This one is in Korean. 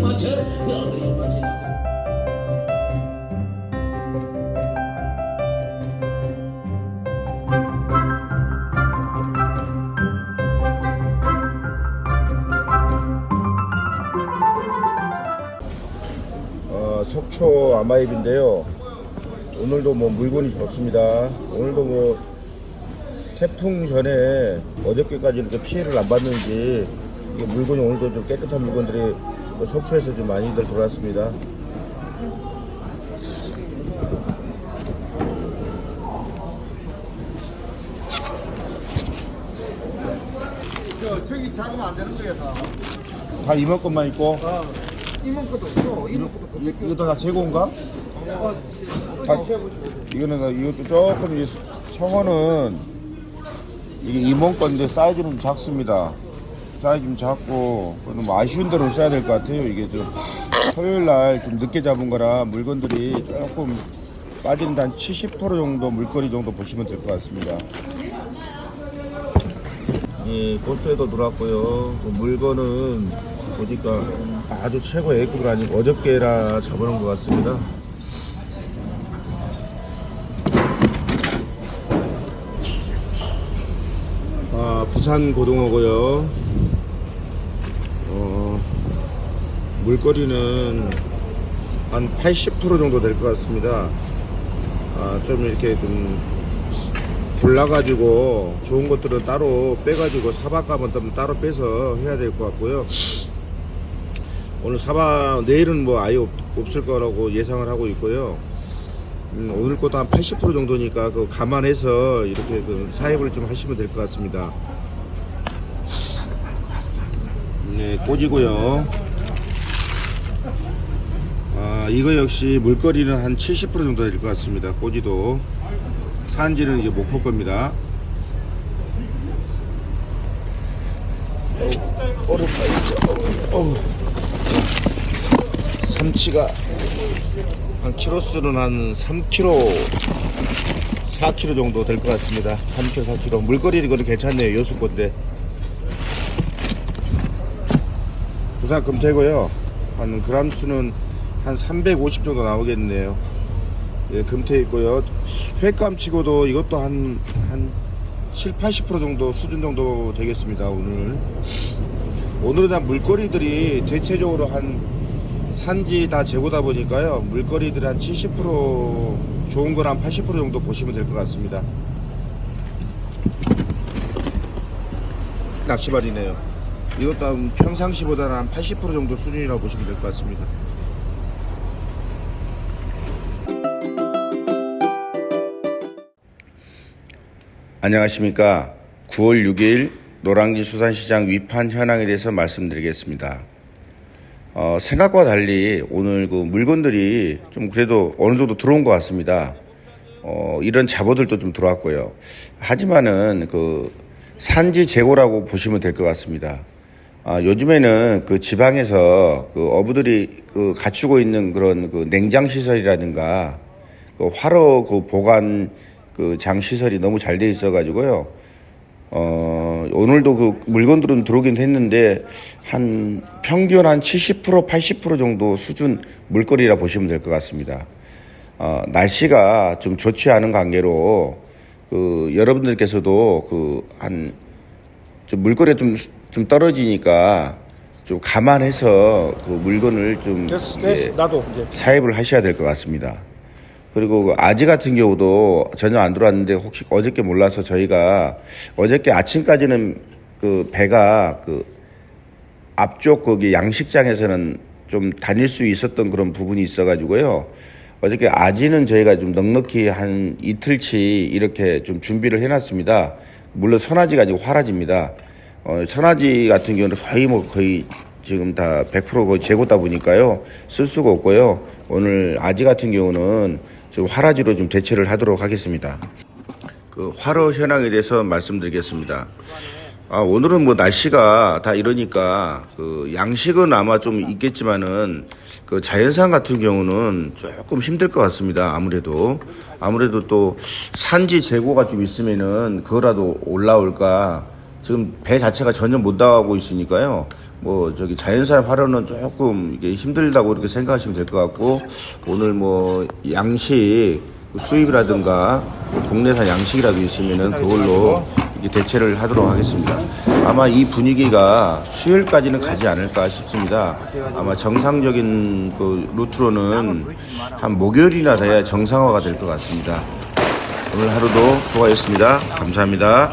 맞춰 어, 속초 아마입인데요. 오늘도 뭐 물건이 좋습니다. 오늘도 뭐 태풍 전에 어저께까지 이렇게 피해를 안 이게 물건이 오늘도 좀 깨끗한 물건들이 뭐 속초에서 좀 많이들 들어왔습니다. 저, 저기 작으면 안 되는 거야, 다. 다 이만 것만 있고 아, 이만 것도 없어. 이만 것도 없어. 이- 이것도 다 재고인가? 어, 다, 세워보시고. 이거는 이것도 조금 이제 청어는 이게 이몬 건데 사이즈는 작습니다. 사이즈 좀 작고 그래도 뭐 아쉬운 대로 써야 될 것 같아요. 이게 좀 토요일 날 좀 늦게 잡은 거라 물건들이 조금 빠진다 한70% 정도 물거리 정도 보시면 될 것 같습니다. 예, 보스에도 들어왔고요. 그 물건은 보니까 아주 최고 A급은 아니고 어저께라 잡아놓은 것 같습니다. 아, 부산 고등어고요. 어, 물거리는 한 80% 정도 될 것 같습니다. 아, 좀 이렇게 좀 골라가지고 좋은 것들은 따로 빼가지고 사박감은 좀 따로 빼서 해야 될 것 같고요. 오늘 사박 내일은 뭐 아예 없, 없을 거라고 예상을 하고 있고요. 음, 오늘 것도 한 80% 정도니까 그 감안해서 이렇게 그 사입을 좀 하시면 될 것 같습니다. 네, 꼬지고요. 아, 이거 역시 물거리는 한 70% 정도 될 것 같습니다. 꼬지도 산지는 이제 목포 겁니다. 삼치가 한 키로수는 한 3kg, 4kg 정도 될 것 같습니다. 3kg, 4kg. 물거리 이거는 괜찮네요. 여수 건데. 부산 금태고요. 한 그람 수는 한 350 정도 나오겠네요. 예, 금태 있고요. 횟감 치고도 이것도 한, 한 7, 80% 정도 수준 정도 되겠습니다. 오늘. 오늘은 한 물거리들이 대체적으로 한 산지 다 재고다 보니까요 물거리들 한 70% 좋은 건 한 80% 정도 보시면 될 것 같습니다 낚시발이네요 이것도 한 평상시보다는 한 80% 정도 수준이라고 보시면 될 것 같습니다 안녕하십니까 9월 6일 노량진 수산시장 위판 현황에 대해서 말씀드리겠습니다 어, 생각과 달리 오늘 그 물건들이 좀 그래도 어느 정도 들어온 것 같습니다. 어, 이런 잡어들도 좀 들어왔고요. 하지만은 그 산지 재고라고 보시면 될 것 같습니다. 아, 요즘에는 그 지방에서 그 어부들이 그 갖추고 있는 그런 그 냉장 시설이라든가 그 화로 그 보관 그 장 시설이 너무 잘 돼 있어 가지고요. 어, 오늘도 그 물건들은 들어오긴 했는데 한 평균 한 70% 80% 정도 수준 물거리라 보시면 될 것 같습니다. 어, 날씨가 좀 좋지 않은 관계로 그 여러분들께서도 그한 좀 물거리가 좀, 좀 떨어지니까 좀 감안해서 그 물건을 좀 예, 나도 이제. 사입을 하셔야 될 것 같습니다. 그리고 그 아지 같은 경우도 전혀 안 들어왔는데 혹시 어저께 몰라서 저희가 어저께 아침까지는 그 배가 그 앞쪽 거기 양식장에서는 좀 다닐 수 있었던 그런 부분이 있어가지고요. 어저께 아지는 저희가 좀 넉넉히 한 이틀치 이렇게 좀 준비를 해놨습니다. 물론 선아지가 아니고 화라지입니다. 어, 선아지 같은 경우는 거의 뭐 거의 지금 다 100% 거의 재고다 보니까요. 쓸 수가 없고요. 오늘 아지 같은 경우는 좀 화라지로 좀 대체를 하도록 하겠습니다. 그 화로 현황에 대해서 말씀드리겠습니다. 아, 오늘은 뭐 날씨가 다 이러니까 그 양식은 아마 좀 있겠지만은 그 자연산 같은 경우는 조금 힘들 것 같습니다. 아무래도 아무래도 또 산지 재고가 좀 있으면은 그거라도 올라올까 지금 배 자체가 전혀 못 나가고 있으니까요. 뭐 저기 자연산 활어는 조금 이게 힘들다고 이렇게 생각하시면 될 것 같고 오늘 뭐 양식 수입이라든가 국내산 양식이라도 있으면은 그걸로 대체를 하도록 하겠습니다. 아마 이 분위기가 수요일까지는 가지 않을까 싶습니다. 아마 정상적인 그 루트로는 한 목요일이나 돼야 정상화가 될 것 같습니다. 오늘 하루도 수고하셨습니다. 감사합니다.